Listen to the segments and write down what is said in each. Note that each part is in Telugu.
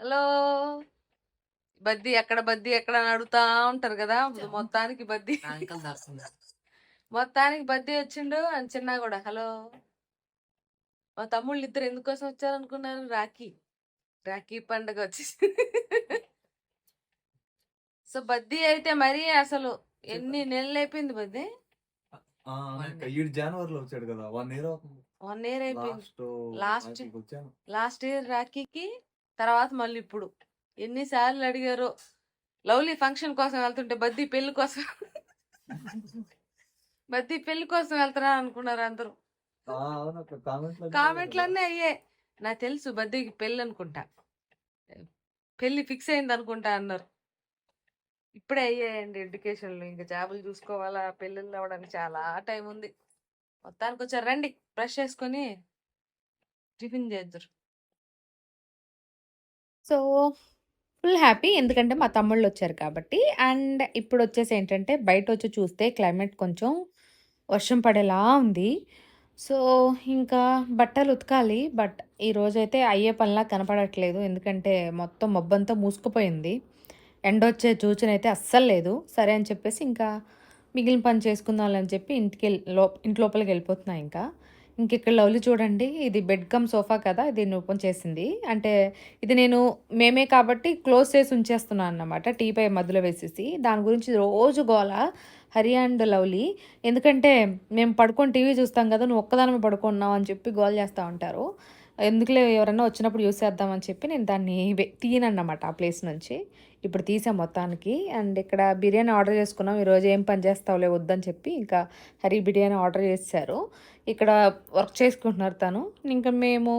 హలో. బద్ది ఎక్కడ బద్ది ఎక్కడ అని అడుగుతా ఉంటారు కదా మొత్తానికి బద్ది. మొత్తానికి బద్ది వచ్చిండు అని చిన్న కూడా హలో. మా తమ్ముళ్ళు ఇద్దరు ఎందుకోసం వచ్చారు అనుకున్నారు రాఖీ. రాఖీ పండగ వచ్చేసి సో బద్ది అయితే మరీ అసలు ఎన్ని నెలలు అయిపోయింది బద్ది? జనవరిలో వచ్చాడు కదా వన్ ఇయర్ అవుతుంది. వన్ ఇయర్ అయిపోయింది. లాస్ట్ లాస్ట్ ఇయర్ రాఖీకి తర్వాత మళ్ళీ ఇప్పుడు. ఎన్నిసార్లు అడిగారు. లవ్లీ ఫంక్షన్ కోసం వెళ్తుంటే బద్ది పెళ్ళి కోసం. బద్ది పెళ్ళి కోసం వెళ్తున్నా అనుకున్నారు అందరూ. కామెంట్లన్నీ అయ్యే నాకు తెలుసు బద్దికి పెళ్ళి అనుకుంటా. పెళ్ళి ఫిక్స్ అయింది అనుకుంటా అన్నారు. ఇప్పుడే అయ్యాయండి ఎడ్యుకేషన్లో. ఇంకా జాబులు చూసుకోవాలా పెళ్ళిళ్ళు అవ్వడానికి చాలా టైం ఉంది. మొత్తానికి వచ్చారు రండి బ్రష్ చేసుకొని టిఫిన్ చేద్దరు. సో ఫుల్ హ్యాపీ ఎందుకంటే మా తమ్ముళ్ళు వచ్చారు కాబట్టి. అండ్ ఇప్పుడు వచ్చేసి ఏంటంటే బయట వచ్చి చూస్తే క్లైమేట్ కొంచెం వర్షం పడేలా ఉంది. సో ఇంకా బట్టలు ఉతకాలి బట్ ఈరోజైతే అయ్యే పనిలా కనపడట్లేదు. ఎందుకంటే మొత్తం మబ్బంతా మూసుకుపోయింది. ఎండ వచ్చే సూచన అయితే అస్సలు లేదు. సరే అని చెప్పేసి ఇంకా మిగిలిన పని చేసుకుందామని చెప్పి ఇంటికి లో ఇంటి లోపలికి వెళ్ళిపోతున్నా ఇంకా. ఇంకెక్కడ లవ్లీ చూడండి ఇది బెడ్ కమ్ సోఫా కదా ఇది ఓపెన్ చేసింది. అంటే ఇది నేను మేమే కాబట్టి క్లోజ్ చేసి ఉంచేస్తున్నాను అన్నమాట టీపై మధ్యలో వేసేసి. దాని గురించి రోజు గోల హరి అండ్ లవ్లీ. ఎందుకంటే మేము పడుకొని టీవీ చూస్తాం కదా నువ్వు ఒక్కదానమే పడుకున్నావు అని చెప్పి గోల్ చేస్తూ ఉంటారు. ఎందుకులే ఎవరైనా వచ్చినప్పుడు యూస్ చేద్దామని చెప్పి నేను దాన్ని వె- తీయనన్నమాట ఆ ప్లేస్ నుంచి. ఇప్పుడు తీసాం మొత్తానికి. అండ్ ఇక్కడ బిర్యానీ ఆర్డర్ చేసుకున్నాం. ఈరోజు ఏం పని చేస్తావులే వద్దని చెప్పి ఇంకా హరి బిర్యానీ ఆర్డర్ చేశారు. ఇక్కడ వర్క్ చేసుకుంటున్నారు తను. ఇంకా మేము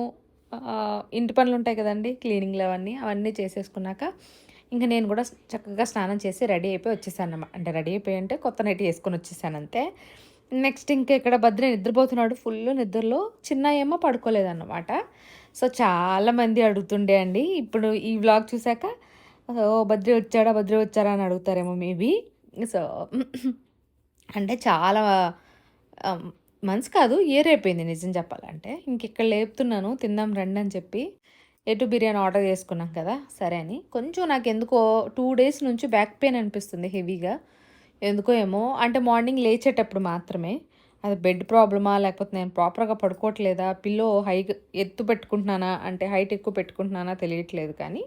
ఇంటి పనులు ఉంటాయి కదండి క్లీనింగ్లు అవన్నీ అవన్నీ చేసేసుకున్నాక ఇంకా నేను కూడా చక్కగా స్నానం చేసి రెడీ అయిపోయి వచ్చేసాను అంటే రెడీ అయిపోయి అంటే కొత్త నైట్ వేసుకొని వచ్చేసాను అంతే. నెక్స్ట్ ఇంకా ఇక్కడ భద్ర నిద్రపోతున్నాడు? ఫుల్ నిద్రలో చిన్న ఏమో పడుకోలేదన్నమాట సో చాలామంది అడుగుతుండే అండి. ఇప్పుడు ఈ వ్లాగ్ చూసాక ఓ భద్రి వచ్చాడా? భద్రి వచ్చారా అని అడుగుతారేమో మేబీ సో అంటే చాలా మంత్స్ కాదు ఇయర్ అయిపోయింది నిజం చెప్పాలంటే. ఇంకెక్కడ లేపుతున్నాను తిందాం రండి అని చెప్పి ఎటు బిర్యానీ ఆర్డర్ చేసుకున్నాం కదా సరే అని. కొంచెం నాకు ఎందుకో టూ డేస్ నుంచి బ్యాక్ పెయిన్ అనిపిస్తుంది హెవీగా. ఎందుకో ఏమో. అంటే మార్నింగ్ లేచేటప్పుడు మాత్రమే. అది బెడ్ ప్రాబ్లమా లేకపోతే నేను ప్రాపర్గా పడుకోవట్లేదా పిల్లో హై ఎత్తు పెట్టుకుంటున్నానా అంటే హైట్ ఎక్కువ పెట్టుకుంటున్నానా తెలియట్లేదు కానీ.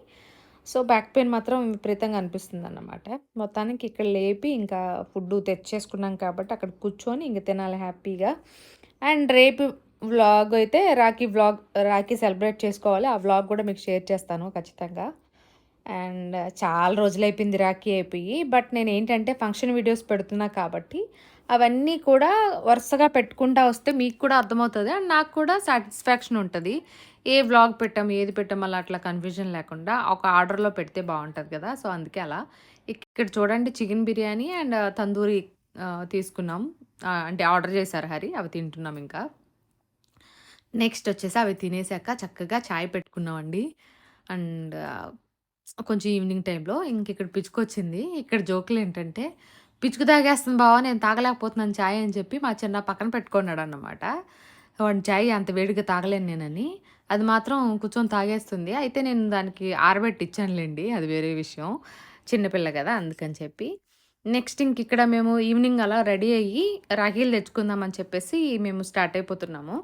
సో బ్యాక్ పెయిన్ మాత్రం విపరీతంగా అనిపిస్తుంది అన్నమాట మొత్తానికి ఇక్కడ లేపి ఇంకా ఫుడ్ తెచ్చేసుకున్నాం కాబట్టి అక్కడ కూర్చొని ఇంక తినాలి హ్యాపీగా. అండ్ రేపు వ్లాగ్ అయితే రాఖీ వ్లాగ్ రాఖీ సెలబ్రేట్ చేసుకోవాలి. ఆ వ్లాగ్ కూడా మీకు షేర్ చేస్తాను ఖచ్చితంగా. అండ్ చాలా రోజులు అయిపోయింది రాఖీ అయిపోయి బట్ నేను ఏంటంటే ఫంక్షన్ వీడియోస్ పెడుతున్నా కాబట్టి అవన్నీ కూడా వరుసగా పెట్టుకుంటా వస్తే మీకు కూడా అర్థమవుతుంది అండ్ నాకు కూడా సాటిస్ఫాక్షన్ ఉంటుంది. ఏ వ్లాగ్ పెట్టాం ఏది పెట్టాం అలా అట్లా కన్ఫ్యూజన్ లేకుండా ఒక ఆర్డర్లో పెడితే బాగుంటుంది కదా సో అందుకే అలా. ఇక్కడ చూడండి చికెన్ బిర్యానీ అండ్ తందూరి తీసుకున్నాం. అంటే ఆర్డర్ చేశారు హరి అవి తింటున్నాం ఇంకా. నెక్స్ట్ వచ్చేసి అవి తినేసాక చక్కగా చాయ్ పెట్టుకున్నామండి. అండ్ కొంచెం ఈవినింగ్ టైంలో ఇంక ఇక్కడ పిచ్చుకు వచ్చింది ఇక్కడ జోకులు ఏంటంటే పిచ్చుకు తాగేస్తుంది బావ నేను తాగలేకపోతున్నాను చాయ్ అని చెప్పి మా చిన్న పక్కన పెట్టుకున్నాడు అన్నమాట వాడిని చాయ్ అంత వేడిగా తాగలేను నేనని. అది మాత్రం కూర్చొని తాగేస్తుంది. అయితే నేను దానికి ఆరబెట్టి ఇచ్చానులేండి అది వేరే విషయం. చిన్నపిల్ల కదా అందుకని చెప్పి. నెక్స్ట్ ఇంక ఇక్కడ మేము ఈవినింగ్ అలా రెడీ అయ్యి రాఖీలు తెచ్చుకుందామని చెప్పేసి మేము స్టార్ట్ అయిపోతున్నాము.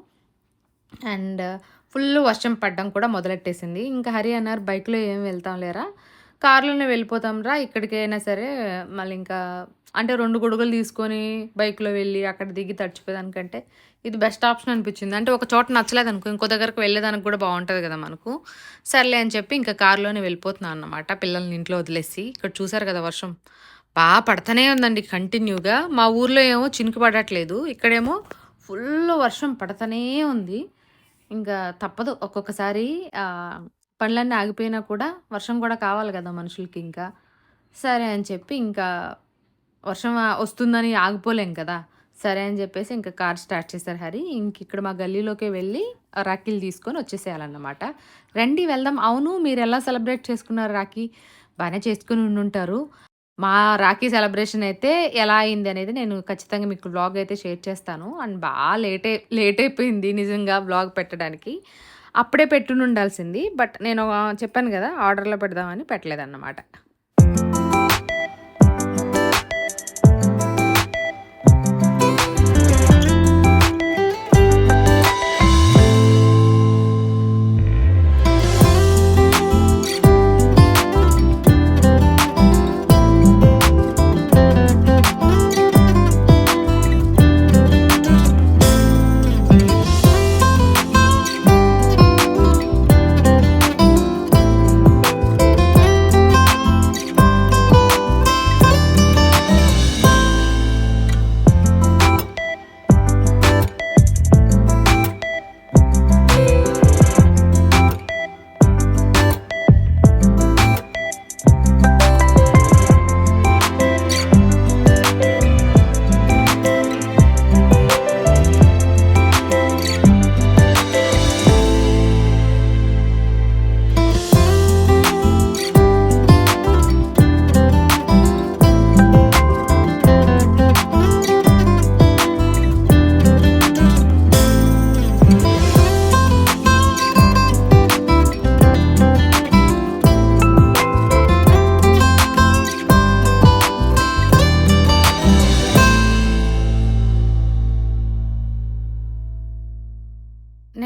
అండ్ ఫుల్ వర్షం పడడం కూడా మొదలెట్టేసింది. ఇంకా హరి అన్నారు బైక్లో ఏం వెళ్తాం లేరా? కార్లోనే వెళ్ళిపోతాం రా ఇక్కడికైనా సరే. మళ్ళీ ఇంకా అంటే రెండు గొడుగులు తీసుకొని బైక్లో వెళ్ళి అక్కడ దిగి తడిచిపోయేదానికంటే ఇది బెస్ట్ ఆప్షన్ అనిపించింది. అంటే ఒక చోట నచ్చలేదు అనుకో ఇంకో దగ్గరకు వెళ్ళేదానికి కూడా బాగుంటుంది కదా మనకు. సర్లే అని చెప్పి ఇంకా కార్లోనే వెళ్ళిపోతున్నాను అన్నమాట. పిల్లల్ని ఇంట్లో వదిలేసి. ఇక్కడ చూసారు కదా వర్షం? బాగా పడతానే ఉందండి కంటిన్యూగా. మా ఊర్లో ఏమో చినుకు పడట్లేదు. ఇక్కడేమో ఫుల్ వర్షం పడుతూనే ఉంది. ఇంకా తప్పదు. ఒక్కొక్కసారి పనులన్నీ ఆగిపోయినా కూడా వర్షం కూడా కావాలి కదా మనుషులకి ఇంకా. సరే అని చెప్పి ఇంకా వర్షం వస్తుందని ఆగిపోలేం కదా. సరే అని చెప్పేసి ఇంకా కార్ స్టార్ట్ చేశారు హరి. ఇంక ఇక్కడ మా గల్లీలోకి వెళ్ళి రాఖీలు తీసుకొని వచ్చేసేయాలన్నమాట. రండి వెళ్దాం. అవును మీరు ఎలా సెలబ్రేట్ చేసుకున్నారు రాఖీ? బాగానే చేసుకుని ఉండుంటారు. మా రాఖీ సెలబ్రేషన్ అయితే ఎలా అయింది అనేది నేను ఖచ్చితంగా మీకు బ్లాగ్ అయితే షేర్ చేస్తాను. అండ్ బాగా లేట్ లేట్ అయిపోయింది నిజంగా బ్లాగ్ పెట్టడానికి. అప్పుడే పెట్టుని ఉండాల్సింది బట్ నేను చెప్పాను కదా ఆర్డర్లో పెడదామని పెట్టలేదన్నమాట.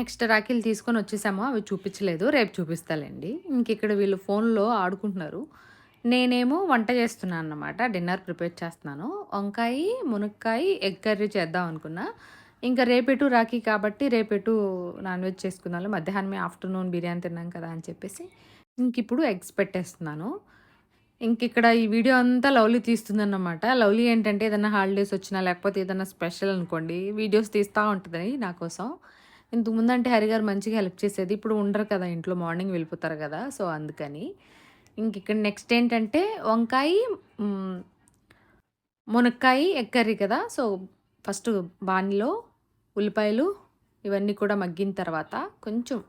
నెక్స్ట్ రాఖీలు తీసుకొని వచ్చేసాము అవి చూపించలేదు. రేపు చూపిస్తాలండి. ఇంక ఇక్కడ వీళ్ళు ఫోన్లో ఆడుకుంటున్నారు. నేనేమో వంట చేస్తున్నాను అన్నమాట. డిన్నర్ ప్రిపేర్ చేస్తున్నాను. వంకాయ మునక్కాయ ఎగ్ కర్రీ చేద్దాం అనుకున్నా. ఇంకా రేపెటు రాఖీ కాబట్టి రేపెటు నాన్ వెజ్ చేసుకున్నాను. మధ్యాహ్నమే ఆఫ్టర్నూన్ బిర్యానీ తిన్నాం కదా అని చెప్పేసి ఇంక ఇప్పుడు ఎగ్స్ పెట్టేస్తున్నాను. ఇంక ఇక్కడ ఈ వీడియో అంతా లవ్లీ తీస్తుందన్నమాట. లవ్లీ ఏంటంటే ఏదైనా హాలిడేస్ వచ్చినా లేకపోతే ఏదైనా స్పెషల్ అనుకోండి వీడియోస్ తీస్తూ ఉంటుంది నా కోసం. ఇంతకు అంటే హరి గారు మంచిగా హెల్ప్ చేసేది. ఇప్పుడు ఉండరు కదా ఇంట్లో మార్నింగ్ వెళ్ళిపోతారు కదా సో అందుకని. ఇంక ఇక్కడ నెక్స్ట్ ఏంటంటే వంకాయ మునక్కాయ ఎగ్ కర్రీ కదా సో ఫస్ట్ బాణీలో ఉల్లిపాయలు ఇవన్నీ కూడా మగ్గిన తర్వాత కొంచెం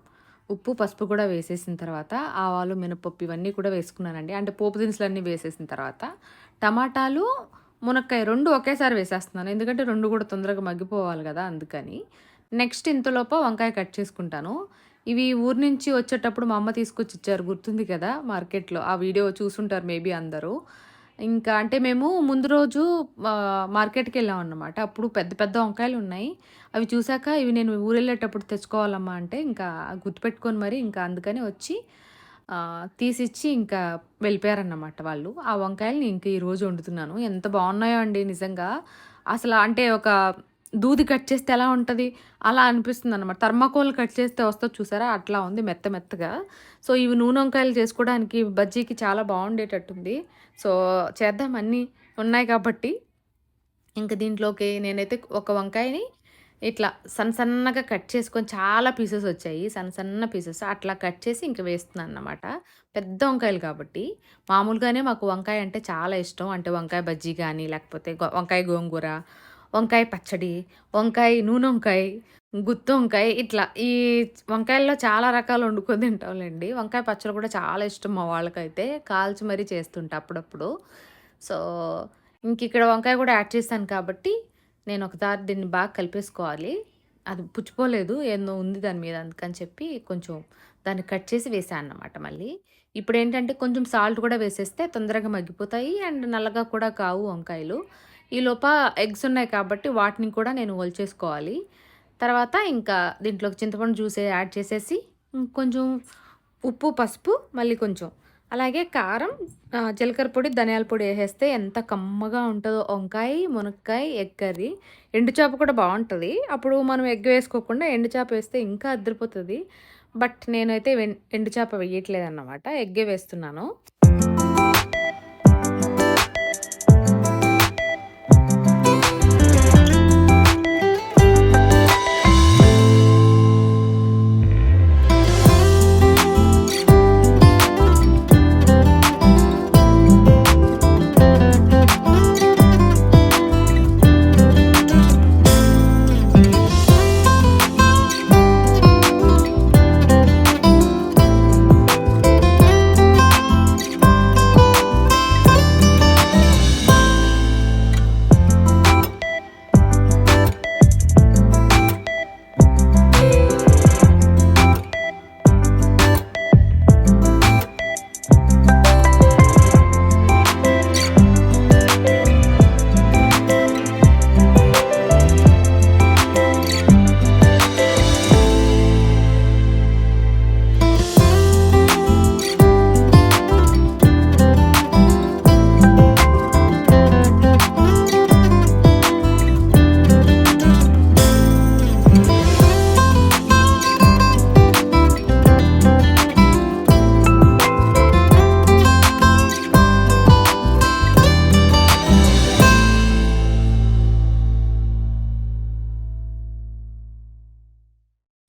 ఉప్పు పసుపు కూడా వేసేసిన తర్వాత ఆవాలు మినపప్పు ఇవన్నీ కూడా వేసుకున్నానండి. అంటే పోపు దినుసులు అన్నీ వేసేసిన తర్వాత టమాటాలు మునక్కాయ రెండు ఒకేసారి వేసేస్తున్నాను. ఎందుకంటే రెండు కూడా తొందరగా మగ్గిపోవాలి కదా అందుకని. నెక్స్ట్ ఇంతలోప వంకాయ కట్ చేసుకుంటాను. ఇవి ఊరి నుంచి వచ్చేటప్పుడు మా అమ్మ తీసుకొచ్చి ఇచ్చారు. గుర్తుంది కదా మార్కెట్లో. ఆ వీడియో చూసుంటారు మేబీ అందరూ. ఇంకా అంటే మేము ముందు రోజు మార్కెట్కి వెళ్ళాం అన్నమాట. అప్పుడు పెద్ద పెద్ద వంకాయలు ఉన్నాయి. అవి చూశాక ఇవి నేను ఊరు వెళ్ళేటప్పుడు తెచ్చుకోవాలమ్మా అంటే ఇంకా గుర్తుపెట్టుకొని మరి ఇంకా అందుకని వచ్చి తీసిచ్చి ఇంకా వెళ్ళిపోయారన్నమాట వాళ్ళు. ఆ వంకాయలని ఇంక ఈరోజు వండుతున్నాను. ఎంత బాగున్నాయో అండి నిజంగా. అసలు అంటే ఒక దూది కట్ చేస్తే ఎలా ఉంటుంది? అలా అనిపిస్తుంది అనమాట థర్మాకోల్ కట్ చేస్తే వస్తా చూసారా? అట్లా ఉంది మెత్త మెత్తగా. సో ఇవి నూనె వంకాయలు చేసుకోవడానికి బజ్జీకి చాలా బాగుండేటట్టుంది. సో చేద్దాం. అన్నీ ఉన్నాయి కాబట్టి ఇంకా దీంట్లోకి నేనైతే ఒక వంకాయని ఇట్లా సన్న సన్నగా కట్ చేసుకొని చాలా పీసెస్ వచ్చాయి. సన్న సన్న పీసెస్ అట్లా కట్ చేసి ఇంక వేస్తున్నాను అన్నమాట పెద్ద వంకాయలు కాబట్టి మామూలుగానే మాకు వంకాయ అంటే చాలా ఇష్టం. అంటే వంకాయ బజ్జీ కానీ లేకపోతే వంకాయ గోంగూర వంకాయ పచ్చడి వంకాయ నూనె వంకాయ గుత్తి వంకాయ ఇట్లా. ఈ వంకాయల్లో చాలా రకాలు వండుకొని తింటాంలేండి. వంకాయ పచ్చడి కూడా చాలా ఇష్టం మా వాళ్ళకైతే. కాల్చి మరీ చేస్తుంటా అప్పుడప్పుడు. సో ఇంక ఇక్కడ వంకాయ కూడా యాడ్ చేస్తాను కాబట్టి నేను ఒకసారి దీన్ని బాగా కలిపేసుకోవాలి. అది పుచ్చిపోలేదు. ఏందో ఉంది దాని మీద అందుకని చెప్పి కొంచెం దాన్ని కట్ చేసి వేసాను అన్నమాట మళ్ళీ. ఇప్పుడు ఏంటంటే కొంచెం సాల్ట్ కూడా వేసేస్తే తొందరగా మగ్గిపోతాయి. అండ్ నల్లగా కూడా కావు వంకాయలు. ఈ లోప ఎగ్స్ ఉన్నాయి కాబట్టి వాటిని కూడా నేను ఒలిచేసుకోవాలి. తర్వాత ఇంకా దీంట్లోకి చింతపండు జ్యూస్ యాడ్ చేసేసి కొంచెం ఉప్పు పసుపు మళ్ళీ కొంచెం. అలాగే కారం జీలకర్ర పొడి ధనియాల పొడి వేసేస్తే ఎంత కమ్మగా ఉంటుందో వంకాయ మునక్కాయ ఎగ్ కర్రీ. ఎండు చేప కూడా బాగుంటుంది. అప్పుడు మనం ఎగ్ వేసుకోకుండా ఎండు చేప వేస్తే ఇంకా అద్దరిపోతుంది. బట్ నేనైతే వెన్- ఎండు చేప వేయట్లేదు అన్నమాట ఎగ్గే వేస్తున్నాను.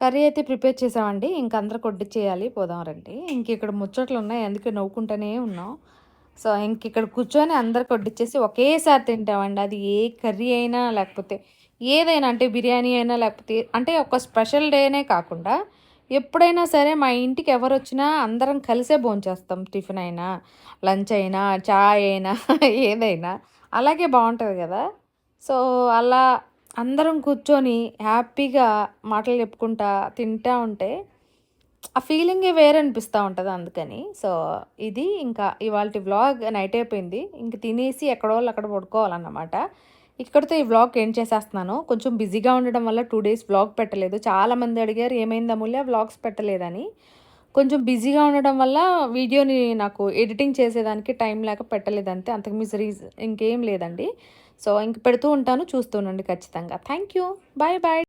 కర్రీ అయితే ప్రిపేర్ చేసామండి. ఇంక అందరికి చేయాలి పోదాం రండి. ఇంక ఇక్కడ ముచ్చట్లు ఉన్నాయి అందుకే నవ్వుకుంటూనే ఉన్నాం. సో ఇంక ఇక్కడ కూర్చొని అందరు కొడ్డిచ్చేసి ఒకేసారి తింటామండి. అది ఏ కర్రీ అయినా లేకపోతే ఏదైనా అంటే బిర్యానీ అయినా లేకపోతే అంటే ఒక స్పెషల్ డేనే కాకుండా ఎప్పుడైనా సరే మా ఇంటికి ఎవరు వచ్చినా అందరం కలిసే భోంచేస్తాం టిఫిన్ అయినా లంచ్ అయినా చాయ్ అయినా ఏదైనా. అలాగే బాగుంటుంది కదా. సో అలా అందరం కూర్చొని హ్యాపీగా మాటలు చెప్పుకుంటా తింటా ఉంటే ఆ ఫీలింగే వేరే అనిపిస్తూ ఉంటుంది అందుకని. సో ఇది ఇంకా ఇవాళ వ్లాగ్ నైట్ అయిపోయింది. ఇంక తినేసి ఎక్కడో వాళ్ళు అక్కడ పడుకోవాలన్నమాట. ఇక్కడితో ఈ వ్లాగ్ ఏం చేసేస్తున్నాను. కొంచెం బిజీగా ఉండడం వల్ల టూ డేస్ వ్లాగ్ పెట్టలేదు. చాలామంది అడిగారు ఏమైంది అమూల్య? వ్లాగ్స్ పెట్టలేదని. కొంచెం బిజీగా ఉండడం వల్ల వీడియోని నాకు ఎడిటింగ్ చేసేదానికి టైం లేక పెట్టలేదంతే. అంతకు మిస్ రీజన్ ఇంకేం లేదండి. సో ఇంక పెడుతూ ఉంటాను చూస్తూ ఉండండి ఖచ్చితంగా. Thank you bye bye